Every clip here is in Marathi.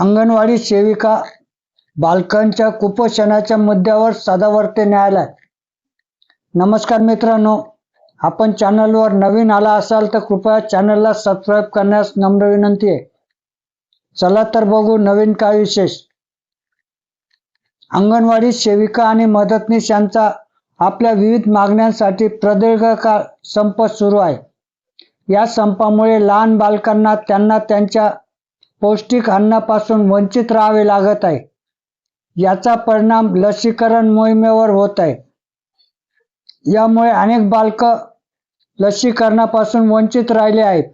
अंगणवाडी सेविका बालकांच्या कुपोषणाच्या मुद्द्यावर सदावर्ते न्यायालय. नमस्कार मित्रांनो आपण चॅनलवर नवीन आला असाल तर कृपया चॅनलला सबस्क्राईब करण्यास नम्र विनंती आहे. चला तर बघू नवीन काय विशेष. अंगणवाडी सेविका आणि मदतनीस यांचा आपल्या विविध मागण्यांसाठी प्रदीर्घ काळ संप सुरू आहे. या संपामुळे लहान बालकांना त्यांना त्यांच्या पौष्टिक अन्नापासून वंचित राहावे लागत आहे. याचा परिणाम लसीकरण मोहिमेवर होत आहे. यामुळे अनेक बालक लसीकरणापासून वंचित राहिले आहेत.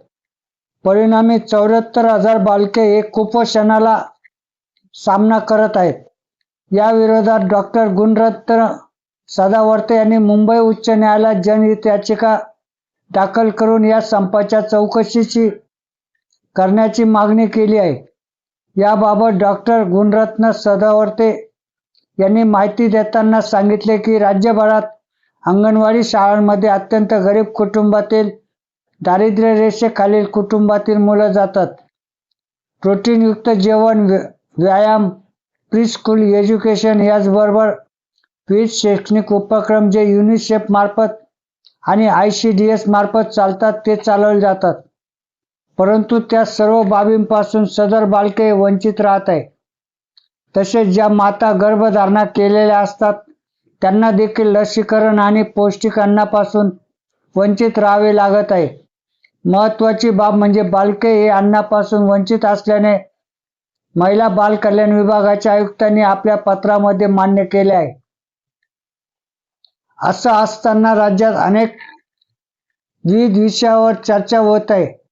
परिणामी चौऱ्याहत्तर हजार बालके हे कुपोषणाला सामना करत आहेत. या विरोधात डॉक्टर गुणरत्न सदावर्ते यांनी मुंबई उच्च न्यायालयात जनहित याचिका दाखल करून या संपाच्या चौकशीची करण्याची मागणी केली आहे. याबाबत डॉक्टर गुणरत्न सदावर्ते यांनी माहिती देताना सांगितले की राज्यभरात अंगणवाडी शाळांमध्ये अत्यंत गरीब कुटुंबातील दारिद्र्य रेषेखालील कुटुंबातील मुलं जातात. प्रोटीनयुक्त जेवण व्य- व्यायाम प्री स्कूल एज्युकेशन याचबरोबर विविध शैक्षणिक उपक्रम जे युनिसेफ मार्फत आणि आय सी डी एस मार्फत चालतात ते चालवले जातात. परंतु त्या सर्व बाबींपासून सदर बालके वंचित राहत आहे तसेच ज्या माता गर्भधारणा केलेल्या असतात त्यांना देखील लसीकरण आणि पौष्टिक अन्नापासून वंचित राहावे लागत आहे. महत्वाची बाब म्हणजे बालके हे अन्नापासून वंचित असल्याने महिला बाल कल्याण विभागाच्या आयुक्तांनी आपल्या पत्रामध्ये मान्य केले आहे. असं असताना राज्यात अनेक विविध विषयावर चर्चा होत आहे.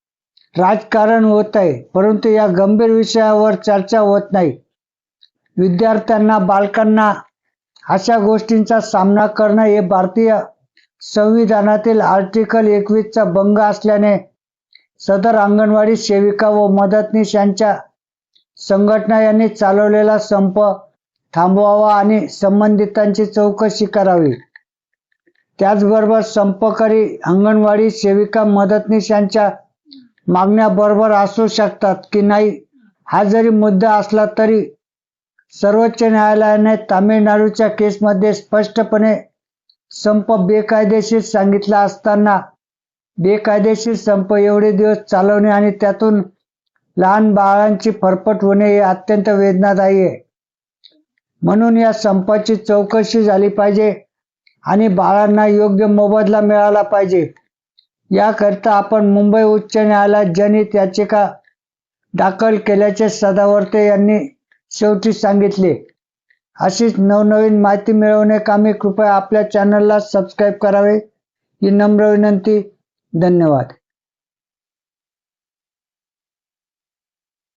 राजकारण होत आहे परंतु या गंभीर विषयावर चर्चा होत नाही. विद्यार्थ्यांना बालकांना अशा गोष्टींचा सामना करणं हे भारतीय संविधानातील आर्टिकल एकवीसचा भंग असल्याने सदर अंगणवाडी सेविका व मदतनीस यांच्या संघटना यांनी चालवलेला संप थांबवावा आणि संबंधितांची चौकशी करावी. त्याचबरोबर संपकरी अंगणवाडी सेविका मदतनीस यांच्या मागण्या बरोबर असू शकतात की नाही हा जरी मुद्दा असला तरी सर्वोच्च न्यायालयाने तामिळनाडूच्या केसमध्ये स्पष्टपणे संप बेकायदेशीर सांगितला असताना बेकायदेशीर संप एवढे दिवस चालवणे आणि त्यातून लहान बाळांची फरफट होणे हे अत्यंत वेदनादायी आहे. म्हणून या संपाची चौकशी झाली पाहिजे आणि बाळांना योग्य मोबदला मिळाला पाहिजे. याकरिता आपण मुंबई उच्च न्यायालयात जनित याचिका दाखल केल्याचे सदावर्ते यांनी शेवटी सांगितले. अशीच नवनवीन माहिती मिळवण्याकामी कृपया आपल्या चॅनलला सबस्क्राईब करावे. ही नम्र विनंती. धन्यवाद.